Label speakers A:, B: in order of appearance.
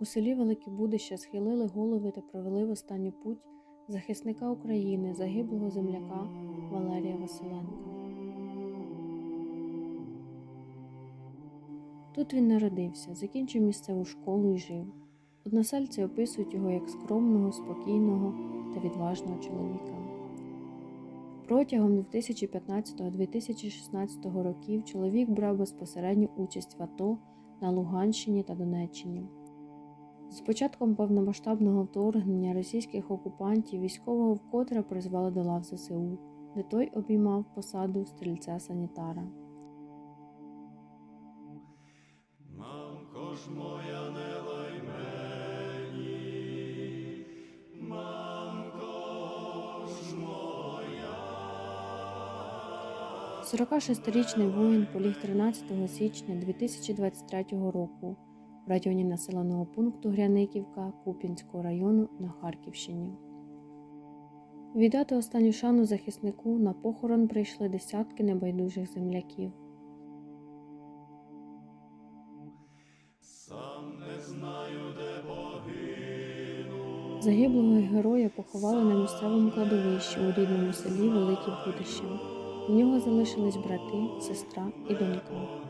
A: У селі Велике Будище схилили голови та провели в останню путь захисника України, загиблого земляка Валерія Василенка. Тут він народився, закінчив місцеву школу і жив. Односельці описують його як скромного, спокійного та відважного чоловіка. Протягом 2015-2016 років чоловік брав безпосередню участь в АТО на Луганщині та Донеччині. З початком повномасштабного вторгнення російських окупантів військового вкотре призвали до лав ЗСУ, де той обіймав посаду стрільця-санітара.
B: Мамко ж моя не лай мені, мамко ж моя.
A: 46-річний воїн поліг 13 січня 2023 року в районі населеного пункту Гряниківка Куп'янського району на Харківщині. Віддати останню шану захиснику на похорон прийшли десятки небайдужих земляків.
B: Сам не знаю, де погину.
A: Загиблого героя поховали на місцевому кладовищі у рідному селі Велике Будище. У нього залишились брати, сестра і донька.